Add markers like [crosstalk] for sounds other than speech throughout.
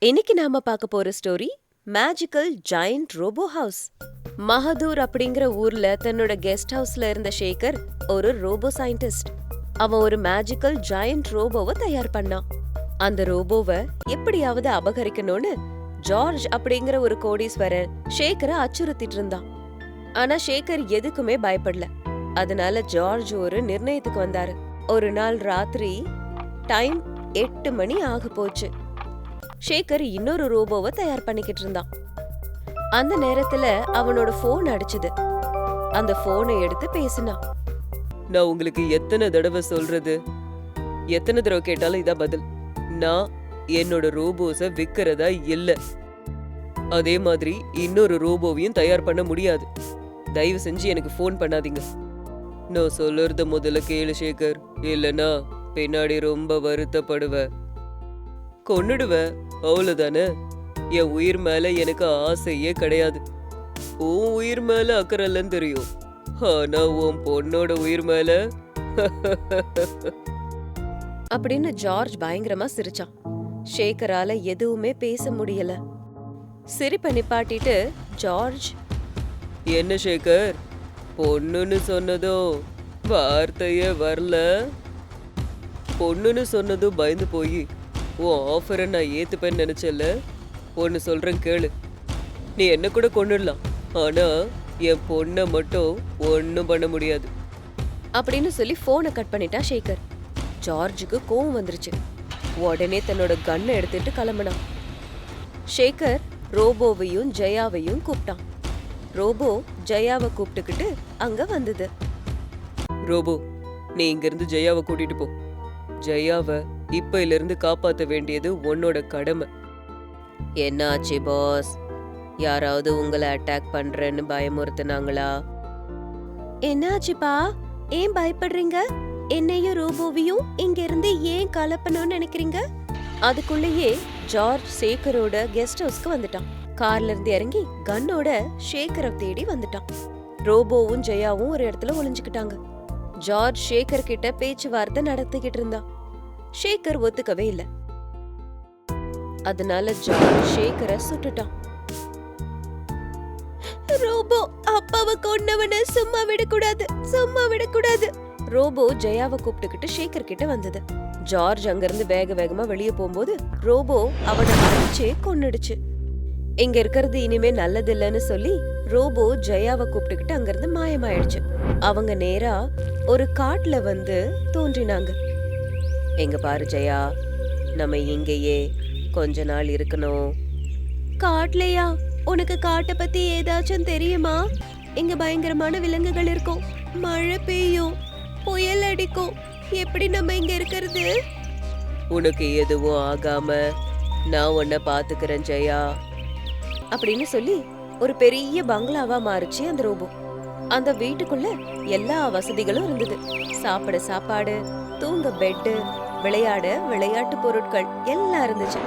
இன்னைக்கு நாம பார்க்க போற story magical joint robo house மஹதூர் அப்படிங்கிற ஊர்ல தன்னோட கெஸ்ட் ஹவுஸ்ல இருந்த ஷேகர் ஒரு ரோபோ சயின்டிஸ்ட் அவன் ஒரு மேஜிக்கல் ஜாயிண்ட் ரோபோவை தயார் பண்ணான். அந்த ரோபோவை எப்படியாவது அபகரிக்கணும்னு ஜார்ஜ் அப்படிங்கிற ஒரு கோடீஸ்வரர் ஷேகரை அச்சுறுத்திட்டு இருந்தான். ஆனா ஷேகர் எதுக்குமே பயப்படல. அதனால ஜார்ஜ் ஒரு நிர்ணயத்துக்கு வந்தாரு. ஒரு நாள் ராத்திரி டைம் எட்டு மணி ஆக போச்சு. ஷேகர் இன்னொரு ரோபோவை தயார் பண்ணிக்கிட்டு இருந்தான். அந்த நேரத்துல அவனோட போன் அடிச்சது. அந்த போனை எடுத்து பேசினான். நான் உங்களுக்கு எத்தனை தடவை சொல்றது? எத்தனை தடவை கேட்டாலும் இதான் பதில். நான் என்னோட ரோபோஸ விக்கிறதா இல்ல. அதே மாதிரி இன்னொரு ரோபோவையும் தயார் பண்ண முடியாது. தயவு செஞ்சு எனக்கு ஃபோன் பண்ணாதீங்க. நான் சொல்லுறத முதல்ல கேளு சேகர் இல்லனா பின்னாடி ரொம்ப வருத்தப்படுவ. கொன்னுடுவேன் அவ்வளவுதானே? என் உயிர் மேல எனக்கு ஆசையே கிடையாது. உன் உயிர் மேல அக்கறை இல்லைன்னு தெரியும். ஆனா உன் பொண்ணோட உயிர் மேல? [laughs] அப்படின்னு ஜார்ஜ் பயங்கரமா சிரிச்சான். ஷேகரால எதுவுமே பேச முடியல. சிரிப்பை நிப்பாட்டிட்டு ஜார்ஜ் என்ன சேகர் பொண்ணுன்னு சொன்னதும் வார்த்தையே வரல. பொண்ணுன்னு சொன்னதும் பயந்து போய். உன் ஆஃபரை நான் ஏத்துப்பேன்னு நினைச்சல ஒன்னு சொல்றேன் கேளு. நீ என்ன கூட கொண்டுடலாம். ஆனா என் பொண்ணை மட்டும் ஒன்றும் பண்ண முடியாது. அப்படின்னு சொல்லி போனை கட் பண்ணிட்டான் ஷேகர் ஜார்ஜுக்கு கோவம் வந்துருச்சு. உடனே தன்னோட கன்னை எடுத்துட்டு கிளம்புனான். ஷேகர் ரோபோவையும் ஜெயாவையும் கூப்பிட்டான். ரோபோ ஜெயாவை கூப்பிட்டுக்கிட்டு அங்க வந்தது. ரோபோ நீ இங்கிருந்து ஜெயாவை கூட்டிட்டு போ. ஜெயாவை இப்பையில இருந்து வேண்டியது உன்னோட கடமை. என்னாச்சு பாஸ் யாராவது உங்களை அட்டாக் பண்றேன்னு பயமுறுத்துனாங்களா? என்னாச்சுப்பா? ஏன் பயப்படுறீங்க? என்னையும் ரோபோவையும் இங்க இருந்து ஏன் கலப்பணும்னு நினைக்கிறீங்க? அதுக்குள்ளேயே ஜார்ஜ் சேகரோட கெஸ்ட் ஹவுஸ்க்கு வந்துட்டான். கார்ல இருந்து இறங்கி கன்னோட ஷேகரை தேடி வந்துட்டான். ரோபோவும் ஜெயாவும் ஒரு இடத்துல ஒளிஞ்சுக்கிட்டாங்க. ஜார்ஜ் ஷேகர் கிட்ட பேச்சுவார்த்தை நடத்திக்கிட்டு இருந்தான். ஷேகர் ஒத்துக்கவே இல்ல. அதனால ஜார்ஜ் ஷேகரை சுட்டுட்டான். ரோபோ அப்பாவை கொன்னவன சும்மா விடக்கூடாது சும்மா விடக்கூடாது. ரோபோ ஜெயாவை கூப்பிட்டுக்கிட்டு ஷேகர் கிட்ட வந்தது. ஜார்ஜ் அங்கிருந்து வேக வேகமா வெளியே போகும்போது ரோபோ அவனை அடிச்சே கொன்னுடுச்சு. இங்க இருக்கிறது இனிமே நல்லது இல்லைன்னு சொல்லி ரோபோ ஜெயாவை கூப்பிட்டுக்கிட்டு அங்கிருந்து மாயமாயிடுச்சு. அவங்க நேரா ஒரு காட்டுல வந்து தோன்றினாங்க. எங்க பாரு ஜெயா. நம்ம இங்கேயே கொஞ்ச நாள் இருக்கணும். காட்லையா? உனக்கு காட்டை பத்தி ஏதாச்சும் தெரியுமா? இங்க பயங்கரமான விலங்குகள் இருக்கும். மழை பெய்யும். புயல் அடிக்கும். எப்படி நம்ம இங்க இருக்கிறது? உனக்கு எதுவும் ஆகாம நான் உன்னை பாத்துக்கிறேன் ஜெயா. அப்படின்னு சொல்லி ஒரு பெரிய பங்களாவா மாறுச்சு அந்த ரோபோ. அந்த வீட்டுக்குள்ள எல்லா வசதிகளும் இருந்தது. சாப்பிட சாப்பாடு தூங்க பெட்டு விளையாட விளையாட்டு பொருட்கள் எல்லாம் இருந்துச்சு.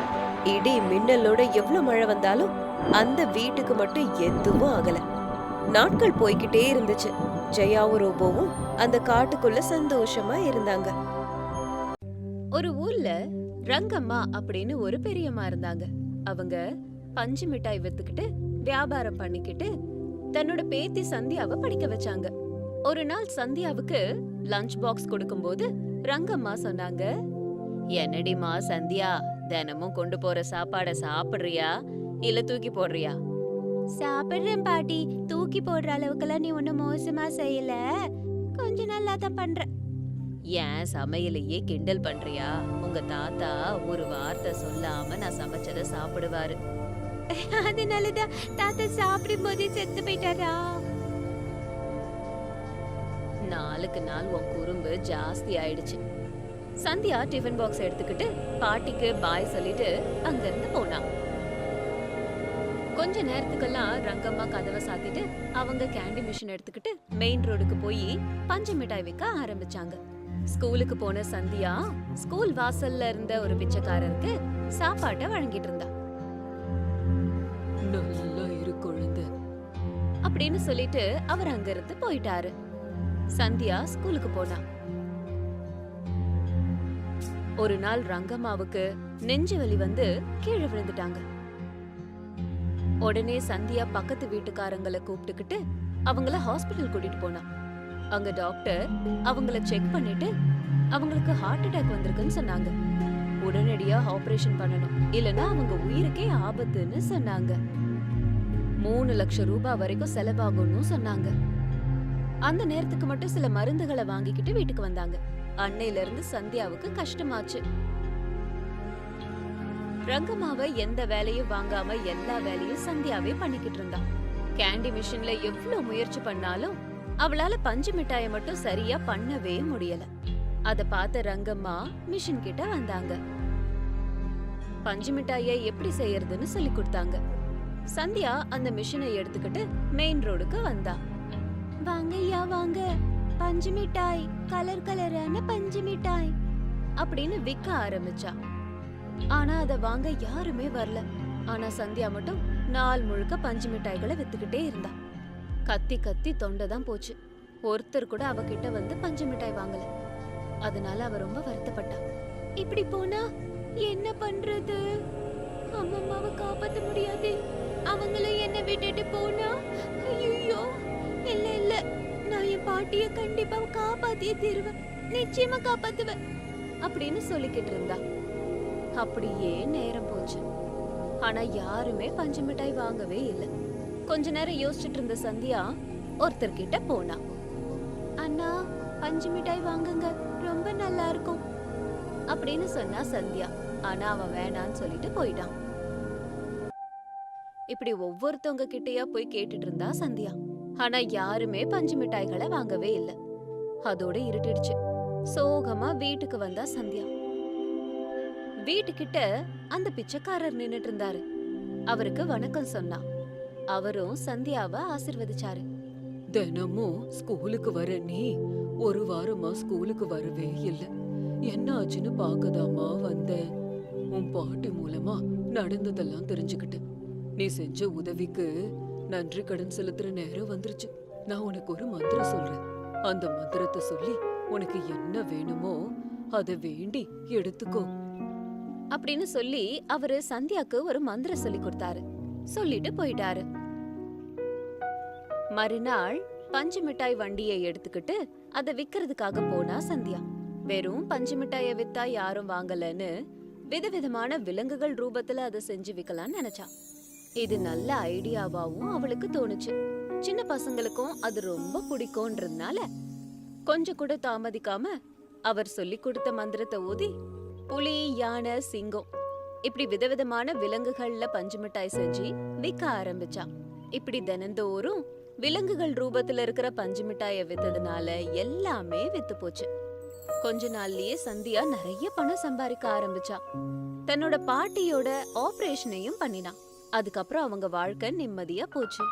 இடி மின்னலோட எவ்வளவு மழை வந்தாலும் அந்த வீட்டுக்கு மட்டும் எதுவும் ஆகல. நாட்கள் போய்கிட்டே இருந்துச்சு. ஜெயாவும் ரோபோவும் அந்த காட்டுக்குள்ள சந்தோஷமா இருந்தாங்க. ஒரு ஊர்ல ரங்கம்மா அப்படின்னு ஒரு பெரியம்மா இருந்தாங்க. அவங்க பஞ்சு மிட்டாய் வித்துக்கிட்டு வியாபாரம் பண்ணிக்கிட்டு தன்னோட பேத்தி சந்தியாவை படிக்க வச்சாங்க. ஒரு நாள் சந்தியாவுக்கு லஞ்ச் பாக்ஸ் கொடுக்கும்போது ரங்கம்மா சொன்னாங்க என்னடிமா சந்தியா தினமும் கொண்டு போற சாப்பாட சாப்பிடுறியா? இல்ல தூக்கி போடுறியா? சாப்பிடுறேன் பாட்டி. தூக்கி போடுற அளவுக்குலாம் நீ ஒன்னும் மோசமா செய்யல. கொஞ்ச நல்லா தான் பண்ற ஏன் சமையலையே கிண்டல் பண்றியா? உங்க தாத்தா ஒரு வார்த்தை சொல்லாம நான் சமைச்சத சாப்பிடுவாரு. [laughs] அதனாலதான் தாத்தா சாப்பிடும் போதே செத்து போயிட்டாரா? நாளுக்கு நாள் உன் குறும்பு ஜாஸ்தி ஆயிடுச்சு. சந்தியா டிஃபன் பாக்ஸ் எடுத்துக்கிட்டு பாட்டிக்கு பாய் சொல்லிட்டு அங்கிருந்து போனா. கொஞ்ச நேரத்துக்கெல்லாம் ரங்கம்மா கதவை சாத்திட்டு அவங்க கேண்டி மிஷின் எடுத்துக்கிட்டு மெயின் ரோடுக்கு போய் பஞ்சு மிட்டாய் விற்க ஆரம்பிச்சாங்க. ஸ்கூலுக்கு போன சந்தியா ஸ்கூல் வாசல்ல இருந்த ஒரு பிச்சைக்காரருக்கு சாப்பாட்டை வழங்கிட்டு இருந்தா. நல்லா இரு குழந்தை அப்படின்னு சொல்லிட்டு அவர் அங்கிருந்து போயிட்டாரு. சந்தியா ஸ்கூலுக்கு போனா. ஒரு நாள் ரங்கம்மாவுக்கு நெஞ்சு வலி வந்து கீழே விழுந்துட்டாங்க. உடனே சந்தியா பக்கத்து வீட்டுக்காரங்களை கூப்பிட்டுக்கிட்டு அவங்கள ஹாஸ்பிட்டல் கூட்டிட்டு போனா. அங்க டாக்டர் அவங்கள செக் பண்ணிட்டு அவங்களுக்கு ஹார்ட் அட்டாக் வந்திருக்குன்னு சொன்னாங்க. உடனடியா ஆபரேஷன் பண்ணணும். இல்லனா அவங்க உயிருக்கே ஆபத்துன்னு சொன்னாங்க. மூணு லட்சம் ரூபாய் வரைக்கும் செலவாகும்னு சொன்னாங்க. அந்த நேரத்துக்கு மட்டும் சில மருந்துகளை வாங்கிக்கிட்டு வீட்டுக்கு வந்தாங்க. அன்னையில இருந்து சந்தியாவுக்கு கஷ்டமாச்சு. ரங்கம்மாவை எந்த வேலையும் வாங்காம எல்லா வேலையும் சந்தியாவே பண்ணிக்கிட்டு இருந்தா. கேண்டி மிஷின்ல எவ்வளவு முயற்சி பண்ணாலும் அவளால பஞ்சு மிட்டாய மட்டும் சரியா பண்ணவே முடியல. அத பார்த்த ரங்கம்மா மிஷின் கிட்ட வந்தாங்க. பஞ்சு மிட்டாய எப்படி செய்யறதுன்னு சொல்லி கொடுத்தாங்க. சந்தியா அந்த மிஷினை எடுத்துக்கிட்டு மெயின் ரோடுக்கு வந்தா. வாங்க ஐயா வாங்க. பஞ்சு மிட்டாய் கலர் கலரான பஞ்சு மிட்டாய் அப்படின்னு விற்க ஆரம்பிச்சா. ஆனா அத வாங்க யாருமே வரல. ஆனா சந்தியா மட்டும் நாள் முழுக்க பஞ்சு மிட்டாய்களை வித்துக்கிட்டே இருந்தா. கத்தி கத்தி தொண்டை தான் போச்சு. ஒருத்தர் கூட அவகிட்ட வந்து பஞ்சு மிட்டாய் வாங்கல. அதனால அவ ரொம்ப வருத்தப்பட்டா. இப்படி போனா என்ன பண்றது? அம்மாவை காப்பாத்த முடியாது. அவங்களும் என்ன விட்டுட்டு போனா? ஐயோ இல்ல இல்ல. நான் என் பாட்டிய கண்டிப்பா காப்பாத்தியே தீருவேன். நிச்சயமா காப்பாத்துவேன். அப்படின்னு சொல்லிக்கிட்டு இருந்தா. அப்படியே நேரம் போச்சு. ஆனா யாருமே பஞ்சு மிட்டாய் வாங்கவே இல்ல. கொஞ்ச நேரம் யோசிச்சுட்டு இருந்த சந்தியா ஒருத்தர் கிட்ட போனா. அண்ணா பஞ்சு மிட்டாய் வாங்குங்க. ரொம்ப நல்லா இருக்கும். அப்படின்னு சொன்னா சந்தியா. ஆனா அவன் வேணான்னு சொல்லிட்டு போயிட்டான். இப்படி ஒவ்வொருத்தவங்க கிட்டயா போய் கேட்டுட்டு இருந்தா சந்தியா. ஆனா யாருமே பஞ்சு மிட்டாய்களை வாங்கவே இல்ல. அதோட இருட்டிடுச்சு. சோகமா வீட்டுக்கு வந்தா சந்தியா. வீட்டுக்கிட்ட அந்த பிச்சைக்காரர் நின்னுட்டு இருந்தாரு. அவருக்கு வணக்கம் சொன்னா. அவரும் சந்தியாவை ஆசிர்வதிச்சாரு. தினமும் ஸ்கூலுக்கு வர நீ ஒரு வாரமா ஸ்கூலுக்கு வரவே இல்ல. என்ன ஆச்சுன்னு பாக்கதாமா வந்தேன் உன் பாட்டி மூலமா நடந்ததெல்லாம் தெரிஞ்சுக்கிட்டேன் நீ செஞ்ச உதவிக்கு நன்றி கடன் செலுத்துற நேரம் வந்துருச்சு. நான் உனக்கு ஒரு மந்திரம் சொல்றேன். அந்த மந்திரத்தை சொல்லி உனக்கு என்ன வேணுமோ அதை வேண்டி எடுத்துக்கோ. அப்படின்னு சொல்லி அவரு சந்தியாக்கு ஒரு மந்திரம் சொல்லி கொடுத்தாரு. சொல்லிட்டு போயிட்டாரு. மறுநாள் பஞ்சு மிட்டாய் வண்டியை எடுத்துக்கிட்டு அதை விக்கிறதுக்காக போனா சந்தியா. வெறும் பஞ்சு மிட்டாய வித்தா யாரும் வாங்கலன்னு விதவிதமான விலங்குகள் ரூபத்துல அதை செஞ்சு விக்கலாம்னு நினைச்சா இது நல்ல ஐடியாவாவும் அவளுக்கு தோணுச்சு. சின்ன பசங்களுக்கும் அது ரொம்ப பிடிக்கும்ன்றதுனால கொஞ்சம் கூட தாமதிக்காம அவர் சொல்லி கொடுத்த மந்திரத்தை ஊதி புலி யானை சிங்கம் இப்படி விதவிதமான விலங்குகள்ல பஞ்சு மிட்டாய் செஞ்சு விற்க ஆரம்பிச்சா. இப்படி தினந்தோறும் விலங்குகள் ரூபத்துல இருக்கிற பஞ்சு மிட்டாய வித்ததுனால எல்லாமே வித்து போச்சு. கொஞ்ச நாள்லயே சந்தியா நிறைய பணம் சம்பாதிக்க ஆரம்பிச்சா. தன்னோட பாட்டியோட ஆபரேஷனையும் பண்ணினா. அதுக்கப்புறம் அவங்க வாழ்க்கை நிம்மதியா போச்சு.